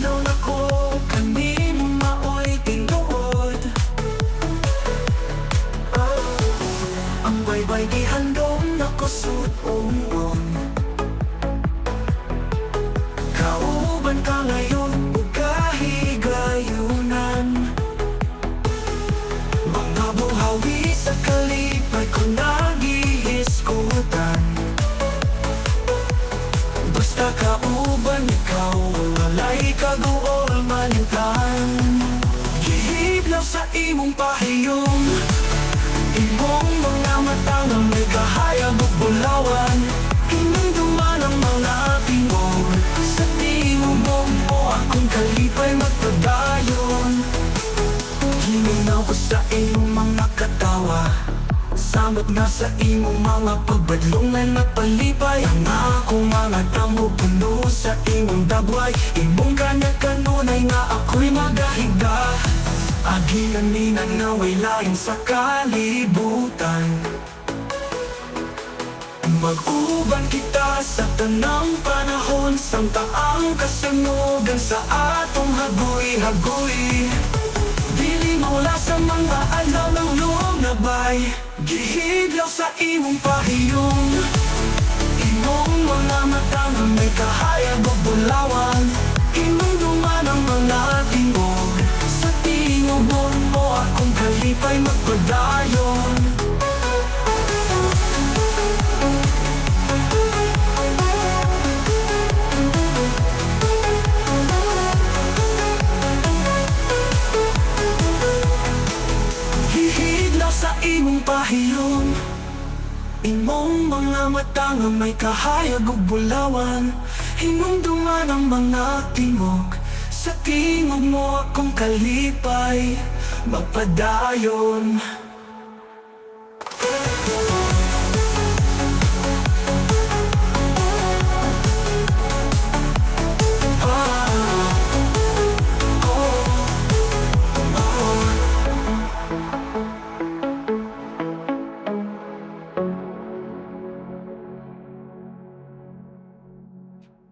Tanaw na ko kanimo maoy tinuod? Ang baybay gihandom na ko sutong Basta kauban ikaw Ang alay kaguol manitan Gihiblaw sa imong pahiyong. Imong mga mata nga may kahayag o bulawan. Hindi duman ang mga tingog Sa tingog o akong kalipay magpadayon? Giminaw ko sa iyong mga katawa. Samot na sa imong mga pagbadlungan at palipay Ang akong mga damo puno sa imong dabway Imong kanya kanunay nga ako'y magahigda. Agilanin na way laing sa kalibutan. Mag-uban kita sa tanang panahon. Samtaang kasanugan sa atong hagoy-hagoy. Dili mawala sa mga alaw ng lumabay Gihidlaw sa imong pahiyong. Imong mga mata nga may kahayag o bulawan. Imong duman ang mga tingog. Sa tingog mo akong kalipay magpadayon imong pahiyong Imong mga mata nga may kahayag ug bulawan. Imong duman ang mga tingog Sa tingog mo akong kalipay. Magpadayon